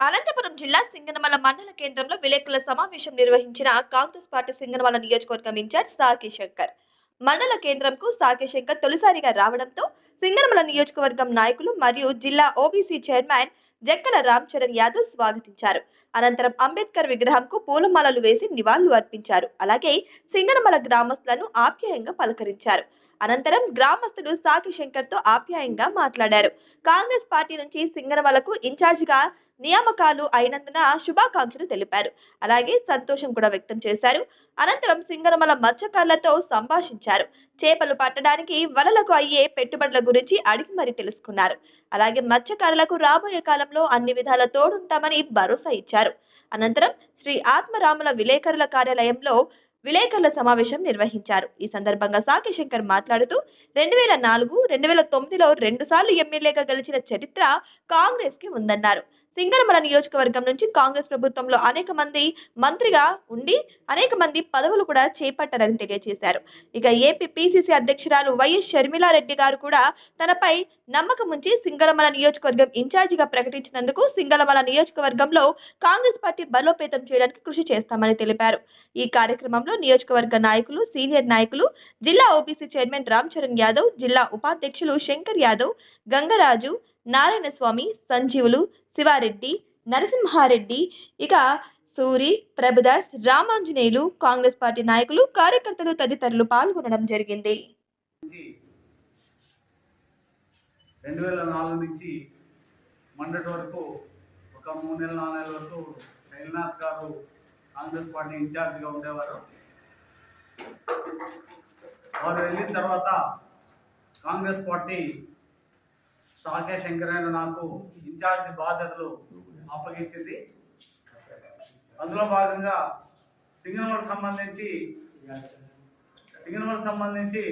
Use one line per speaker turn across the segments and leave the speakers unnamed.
అనంతపురం జిల్లా సింగనమల మండల కేంద్రంలో విలేకరుల సమావేశం నిర్వహించిన కాంగ్రెస్ పార్టీ సింగనమల నియోజకవర్గం ఇన్ఛార్జ్ సాకి శంకర్. మండల కేంద్రంకు సాకి శంకర్ తొలిసారిగా రావడంతో సింగనమల నియోజకవర్గం నాయకులు మరియు జిల్లా ఓబీసీ చైర్మన్ జక్కల రామ్ చరణ్ యాదవ్ స్వాగతించారు. అనంతరం అంబేద్కర్ విగ్రహంకు పూలమాలలు వేసి నివాళులు అర్పించారు. అలాగే సింగనమల గ్రామస్తులను ఆప్యాయంగా పలకరించారు. అనంతరం గ్రామస్తులు సాకి శంకర్తో ఆప్యాయంగా మాట్లాడారు. కాంగ్రెస్ పార్టీ నుంచి సింగనమలకు ఇన్ఛార్జిగా నియామకాలు అయినందున శుభాకాంక్షలు తెలిపారు. అలాగే సంతోషం కూడా వ్యక్తం చేశారు. అనంతరం సింగనమల మత్స్యకారులతో సంభాషించారు. చేపలు పట్టడానికి వలలకు అయ్యే పెట్టుబడుల గురించి అడిగి మరి తెలుసుకున్నారు. అలాగే మత్స్యకారులకు రాబోయే కాలం కాలంలో అన్ని విధాల తోడుంటామని భరోసా ఇచ్చారు. అనంతరం శ్రీ ఆత్మరాముల విలేకరుల కార్యాలయంలో విలేకరుల సమావేశం నిర్వహించారు. ఈ సందర్భంగా సాకి శంకర్ మాట్లాడుతూ రెండు వేల నాలుగు రెండు వేల తొమ్మిదిలో రెండు సార్లు ఎమ్మెల్యేగా గెలిచిన చరిత్ర కాంగ్రెస్కి ఉందన్నారు. సింగనమల నియోజకవర్గం నుంచి కాంగ్రెస్ ప్రభుత్వంలో అనేక మంది మంత్రిగా ఉండి అనేక మంది పదవులు కూడా చేపట్టారని తెలియజేశారు. ఇక ఏపీ పిసిసి అధ్యక్షురాలు వైఎస్ షర్మిలారెడ్డి గారు కూడా తనపై నమ్మకం ఉంచి సింగరమల నియోజకవర్గం ఇన్ఛార్జిగా ప్రకటించినందుకు సింగరమల నియోజకవర్గంలో కాంగ్రెస్ పార్టీ బలోపేతం చేయడానికి కృషి చేస్తామని తెలిపారు. ఈ కార్యక్రమంలో నియోజకవర్గ నాయకులు సీనియర్ నాయకులు జిల్లా ఓబీసీ చైర్మన్ రామ్ చరణ్ యాదవ్ జిల్లా ఉపాధ్యక్షులు శంకర్ యాదవ్ గంగరాజు నారాయణస్వామి సంజీవులు శివారెడ్డి నరసింహారెడ్డి ఇక సూరి ప్రభుదాస్ రామాంజనేయులు కాంగ్రెస్ పార్టీ నాయకులు కార్యకర్తలు తదితరులు పాల్గొనడం జరిగింది.
రెండు వేల నాలుగు నుంచి మొన్నటి వరకు ఒక మూడు నెలల నాలుగు నెలల వరకు శైలనాథ్ గారు కాంగ్రెస్ పార్టీ ఇన్ఛార్జ్గా ఉండేవారు. వారు వెళ్ళిన తర్వాత కాంగ్రెస్ పార్టీ సాకే శంకరయ్య నాకు ఇన్ఛార్జ్ బాధ్యతలు అప్పగించింది. అందులో భాగంగా సింగనమలకు సంబంధించి సింగనమలకు సంబంధించి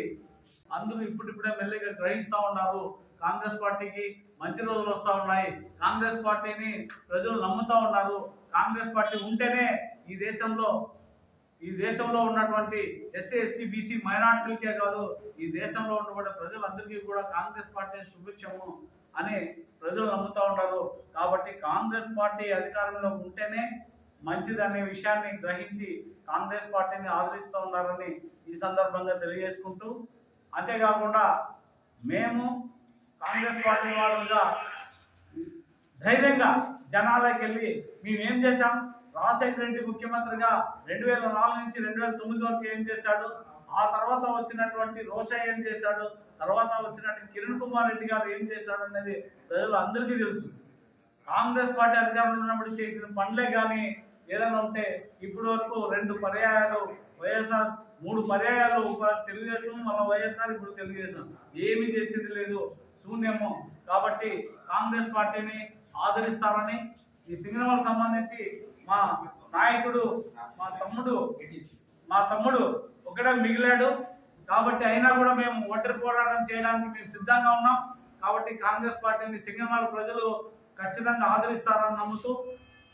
అందరూ ఇప్పుడిప్పుడే మెల్లిగా గ్రహిస్తూ ఉన్నారు. కాంగ్రెస్ పార్టీకి మంచి రోజులు వస్తూ ఉన్నాయి. కాంగ్రెస్ పార్టీని ప్రజలు నమ్ముతూ ఉన్నారు. కాంగ్రెస్ పార్టీ ఉంటేనే ఈ దేశంలో ఈ దేశంలో ఉన్నటువంటి ఎస్సీ ఎస్సీ బీసీ మైనార్టీలకే కాదు ఈ దేశంలో ఉన్నటువంటి ప్రజలందరికీ కూడా కాంగ్రెస్ పార్టీ సుభిక్షము అని ప్రజలు నమ్ముతూ ఉన్నారు. కాబట్టి కాంగ్రెస్ పార్టీ అధికారంలో ఉంటేనే మంచిదనే విషయాన్ని గ్రహించి కాంగ్రెస్ పార్టీని ఆదరిస్తూ ఉన్నారని ఈ సందర్భంగా తెలియజేసుకుంటూ అంతేకాకుండా మేము కాంగ్రెస్ పార్టీ వారుగా ధైర్యంగా జనాలకు వెళ్ళి మేమేం చేశాం? రాజశేఖర రెడ్డి ముఖ్యమంత్రిగా రెండు వేల నాలుగు నుంచి రెండు వేల తొమ్మిది వరకు ఏం చేశాడు? ఆ తర్వాత వచ్చినటువంటి రోషా ఏం చేశాడు? తర్వాత వచ్చినటువంటి కిరణ్ కుమార్ రెడ్డి గారు ఏం చేశాడు అనేది ప్రజలు అందరికీ తెలుసు. కాంగ్రెస్ పార్టీ అధికారంలో ఉన్నప్పుడు చేసిన పనులే కానీ ఏదైనా ఉంటే ఇప్పటి వరకు రెండు పర్యాయాలు వైఎస్ఆర్ మూడు పర్యాయాలు తెలుగుదేశం మళ్ళీ వైఎస్ఆర్ ఇప్పుడు తెలుగుదేశం. ఏమీ చేసేది లేదు. శూన్యము. కాబట్టి కాంగ్రెస్ పార్టీని ఆదరిస్తారని ఈ సినిమాలకు సంబంధించి మా నాయకుడు మా తమ్ముడు మా తమ్ముడు ఒకడే మిగిలాడు. కాబట్టి అయినా కూడా మేము ఓటర్ పోరాటం చేయడానికి మేము సిద్ధంగా ఉన్నాం. కాబట్టి కాంగ్రెస్ పార్టీని సింగనమల ప్రజలు ఖచ్చితంగా ఆదరిస్తారని నమ్ముతూ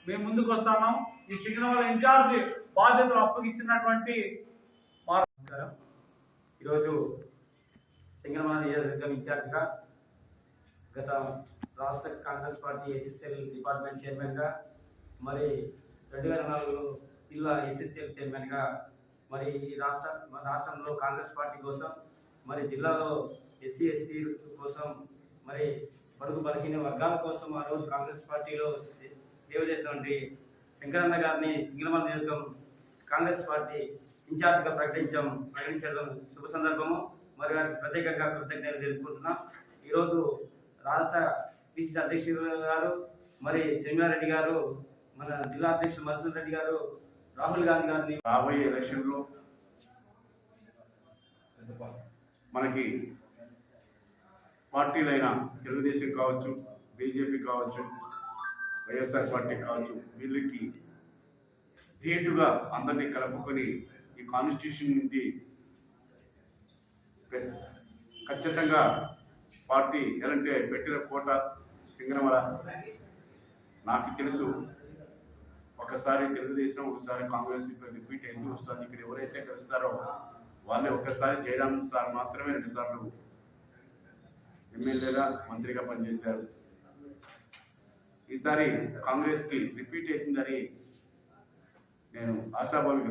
మేము ముందుకు వస్తున్నాం. ఈ సింగనమల ఇన్ఛార్జి బాధ్యతలు అప్పగించినటువంటి
ఈరోజు సింగనమల నియోజకవర్గం ఇన్ఛార్జ్గా గత రాష్ట్ర కాంగ్రెస్ పార్టీ ఎస్ఎస్ఎల్ డిపార్ట్మెంట్ చైర్మన్గా మరి రెండు వేల నాలుగులో జిల్లా ఎస్ఎస్ఎల్ చైర్మన్గా మరి ఈ రాష్ట్ర రాష్ట్రంలో కాంగ్రెస్ పార్టీ కోసం మరి జిల్లాలో ఎస్సీ ఎస్సీ కోసం మరి పడుగు బలహీన వర్గాల కోసం ఆ రోజు కాంగ్రెస్ పార్టీలో సేవ చేసినటువంటి శంకరన్న గారిని సింగనమల నియోజకం కాంగ్రెస్ పార్టీ ఇన్ఛార్జ్గా ప్రకటించాం ప్రకటించడం శుభ సందర్భము. మరి వారికి ప్రత్యేకంగా కృతజ్ఞతలు తెలుపుకుంటున్నాం. ఈరోజు రాష్ట్ర పిసిసి అధ్యక్షుడు గారు మరి శర్మారెడ్డి గారు మన జిల్లా అధ్యక్షుడు మధుసూదన్ రెడ్డి గారు రాహుల్ గాంధీ గారిని
రాబోయే ఎలక్షన్లో మనకి పార్టీలైన తెలుగుదేశం కావచ్చు బీజేపీ కావచ్చు వైఎస్ఆర్ పార్టీ కావచ్చు వీళ్ళకి ధీటుగా అందరినీ కలుపుకొని ఈ కాన్స్టిట్యూషన్ నుండి ఖచ్చితంగా పార్టీ ఎలాంటి పెట్టిన కోట సింగనమల నాకు తెలుసు ఒకసారి తెలుగుదేశం ఒకసారి కాంగ్రెస్ ఇప్పుడు రిపీట్ అయింది వస్తుంది ఇక్కడ ఎవరైతే కలుస్తారో వాళ్ళే ఒక్కసారి జయరామ్ సార్ మాత్రమే రెండు సార్లు ఎమ్మెల్యేగా మంత్రిగా పనిచేశారు. ఈసారి కాంగ్రెస్కి రిపీట్ అవుతుందని నేను ఆశాభావి